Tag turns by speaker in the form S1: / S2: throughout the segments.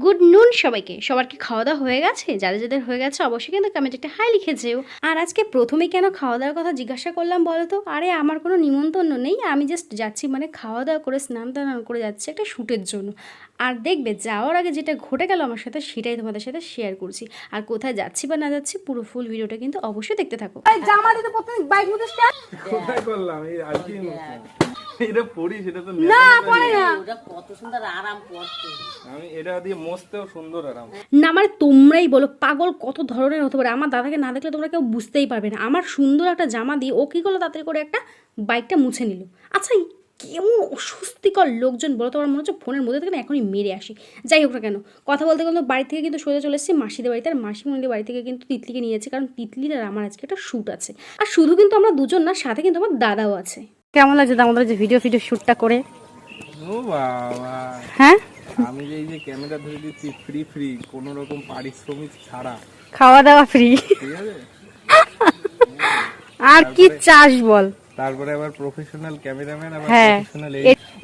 S1: Good নুন সবাইকে। সবার কি খাওয়া দাওয়া হয়ে গেছে? যাদের যাদের হয়ে গেছে অবশ্যই কিন্তু কমেন্ট একটা হাই লিখে যেও। আর আজকে প্রথমে কেন খাওয়া দাওয়ার কথা জিজ্ঞাসা করলাম বলো তো? আরে আমার কোনো নিমন্ত্রণ নেই। আমি জাস্ট যাচ্ছি মানে খাওয়া দাওয়া করে স্নান টান করে যাচ্ছি একটা শ্যুটের জন্য। আর দেখবে যাওয়ার আগে যেটা ঘটে গেল আমার সাথে সেটাই তোমাদের সাথে শেয়ার করছি। আর কোথায় যাচ্ছি বা না যাচ্ছি পুরো ফুল ভিডিওটা কিন্তু অবশ্যই দেখতে থাকো।
S2: জামা দিতে প্রথমে বাইক মধ্যে স্টার্ট
S3: কোথায় করলাম? এই এটা পরি সেটা তো
S2: না পরে না।
S4: ওটা কত সুন্দর আরাম করতে
S3: আমি এটা দিয়ে মস্তেও সুন্দর আরাম।
S1: না মানে তোমরাই বলো পাগল কত ধরনের হতে পারে। আমার দাদাকে না দেখলে তোমরা কেউ বুঝতেই পারবে না। আমার সুন্দর একটা জামা দিয়ে ও কী করল তাড়াতাড়ি করে একটা বাইকটা মুছে নিল। আচ্ছা কেমন অস্বস্তিকর লোকজন বলো তো আমার মনে হচ্ছে ফোনের মধ্যে থেকে এখনই মেরে আসি। যাই হোক না কেন কথা বলতে কিন্তু বাড়ি থেকে কিন্তু সোজা চলে এসেছি মাসিদের বাড়িতে। আর মাসিমণিদের বাড়ি থেকে কিন্তু তিতলিকে নিয়েছে কারণ তিতলির আর আমার আজকে একটা শ্যুট আছে। আর শুধু কিন্তু আমরা দুজন না সাথে কিন্তু আমার দাদাও আছে। কেমন লাগছে আমাদের যে ভিডিও ভিডিও শ্যুটটা করে?
S3: ও বাবা।
S1: হ্যাঁ?
S3: আমি এই যে ক্যামেরা ধরে দিচ্ছি ফ্রি ফ্রি কোনো রকম পারিশ্রমিক ছাড়া।
S1: খাওয়া দাওয়া ফ্রি
S3: ঠিক আছে?
S1: আর কি চাস বল?
S3: তারপরে আবার প্রফেশনাল ক্যামেরাম্যান আবার
S1: হ্যাঁ।
S3: প্রফেশনাল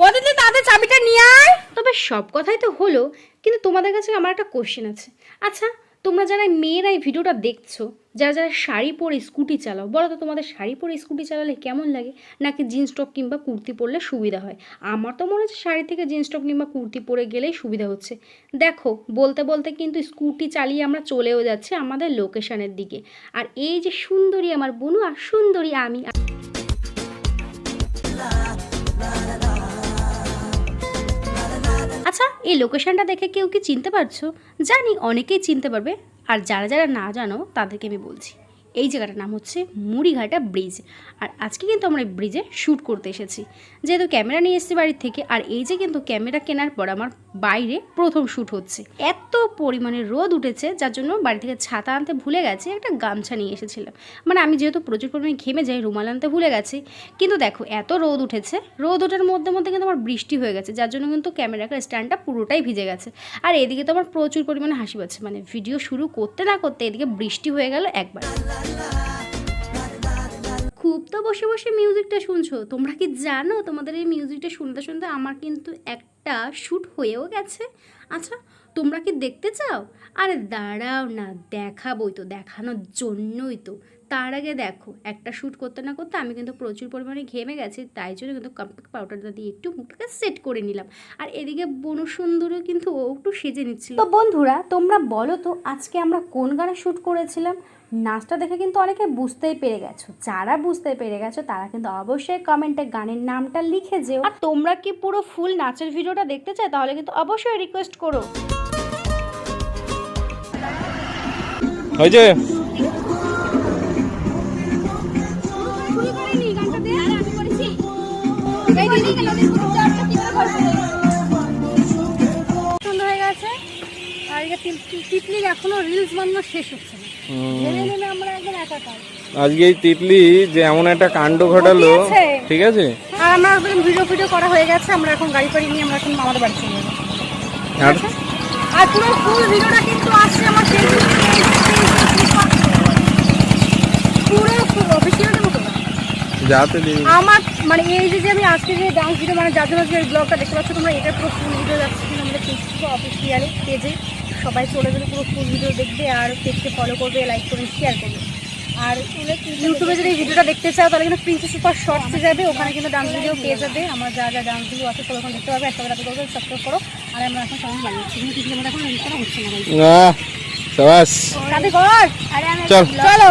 S2: ওদের দিয়ে তাদের চাবিটা নিয়ে আয়।
S1: তবে সব কথাই তো হলো কিন্তু তোমাদের কাছে আমার একটা কোশ্চেন আছে। আচ্ছা তোমরা যারা মেয়েরা এই ভিডিওটা দেখছ, যারা যারা শাড়ি পরে স্কুটি চালাও, বলো তো তোমাদের শাড়ি পরে স্কুটি চালালে কেমন লাগে? নাকি জিন্স টপ কিংবা কুর্তি পরলে সুবিধা হয়? আমার তো মনে হচ্ছে শাড়ি থেকে জিন্স টপ কিংবা কুর্তি পরে গেলেই সুবিধা হচ্ছে। দেখো, বলতে বলতে কিন্তু স্কুটি চালিয়ে আমরা চলেও যাচ্ছি আমাদের লোকেশনের দিকে। আর এই যে সুন্দরী আমার বনু, আর সুন্দরী আমি। আচ্ছা এই লোকেশানটা দেখে কেউ কি চিনতে পারছ? জানি অনেকেই চিনতে পারবে, আর যারা যারা না জানো, তাদেরকে আমি বলছি। এই জায়গাটার নাম হচ্ছে মুড়িঘাটা ব্রিজ। আর আজকে কিন্তু আমরা এই ব্রিজে শ্যুট করতে এসেছি। যেহেতু ক্যামেরা নিয়ে এসেছি বাড়ির থেকে, আর এই যে কিন্তু ক্যামেরা কেনার পর আমার বাইরে প্রথম শ্যুট হচ্ছে। এত পরিমাণে রোদ উঠেছে, যার জন্য বাড়ি থেকে ছাতা আনতে ভুলে গেছে, একটা গামছা নিয়ে এসেছিলাম। মানে আমি যেহেতু প্রচুর পরিমাণে ঘেমে যাই, রুমাল আনতে ভুলে গেছি, কিন্তু দেখো এত রোদ উঠেছে। রোদ ওঠার মধ্যে মধ্যে কিন্তু আমার বৃষ্টি হয়ে গেছে, যার জন্য কিন্তু ক্যামেরার স্ট্যান্ডটা পুরোটাই ভিজে গেছে। আর এদিকে তো আমার প্রচুর পরিমাণে হাসি পাচ্ছে মানে ভিডিও শুরু করতে না করতে এদিকে বৃষ্টি হয়ে গেল একবার। খুব তো বসে বসে মিউজিকটা শুনছো। তোমরা কি জানো তোমাদের এই মিউজিকটা শুনতে শুনতে আমার কিন্তু একটা শ্যুট হয়েও গেছে? আচ্ছা তোমরা কি দেখতে চাও? আরে দাঁড়াও না দেখাবই তো দেখানোর জন্যই তো। তার আগে দেখো একটা শ্যুট করতে না করতে আমি কিন্তু প্রচুর পরিমাণে ঘেমে গেছি তাই জন্য কিন্তু কম্প্যাক্ট পাউডারটা দিয়ে একটু মুখটাকে সেট করে নিলাম। আর এদিকে বনু সুন্দরও কিন্তু ও একটু সেজে নিচ্ছিল। তো বন্ধুরা তোমরা বলো তো আজকে আমরা কোন গানে শ্যুট করেছিলাম? নাচটা দেখে কিন্তু অনেকে বুঝতেই পেরে গেছো। যারা বুঝতে পেরে গেছো তারা কিন্তু অবশ্যই কমেন্টে গানের নামটা লিখে যেও। আর তোমরা কি পুরো ফুল নাচের ভিডিওটা দেখতে চাই তাহলে কিন্তু অবশ্যই রিকোয়েস্ট করো।
S2: টিপলির এখনও রিলস বানানো শেষ হচ্ছে না। আমরা একদম একাকার
S3: আজকে এই তিতলি যে এমন একটা কাণ্ড ঘটালো। ঠিক আছে?
S2: আর আমরা ভিডিও করা হয়ে গেছে আমরা এখন গাড়ি ফাড়ি নিয়ে আমরা এখন আমাদের বাড়ি চলে যাব।
S3: আর
S2: আর পুরো ফুল ভিডিওটা কিন্তু আসছে আমার ফেসবুক পুরো ফুল আমার মানে এই যে যে আমি আজকে যে ডান্স ভিডিও মানে যার জন্য যে ব্লগটা দেখতে পাচ্ছ তোমরা এটা পুরো ফুল ভিডিও যাচ্ছে কিন্তু আমাদের ফেসবুক অফিসিয়ালি পেজে সবাই চলে গেলে পুরো ফুল ভিডিও দেখবে আর পেজকে ফলো করবে লাইক করবে শেয়ার করবে। আর ইউটিউবে যদি এই ভিডিওটা দেখতে চাও তাহলে কিন্তু প্রিন্সেস সুপার শর্টসে যাবে। ওখানে কিন্তু ডান্স ভিডিও পেয়ে যাবে। আমার যা যা ডান্স ভিডিও আছে তোমরা ওখানে দেখতে পাবে। একটা রাতে করবে সাবস্ক্রাইব করো। আর আমরা এখন সবাই বানিয়েছি কিন্তু কিছু এখন রিচ করা হচ্ছে না
S3: চল।
S2: চলো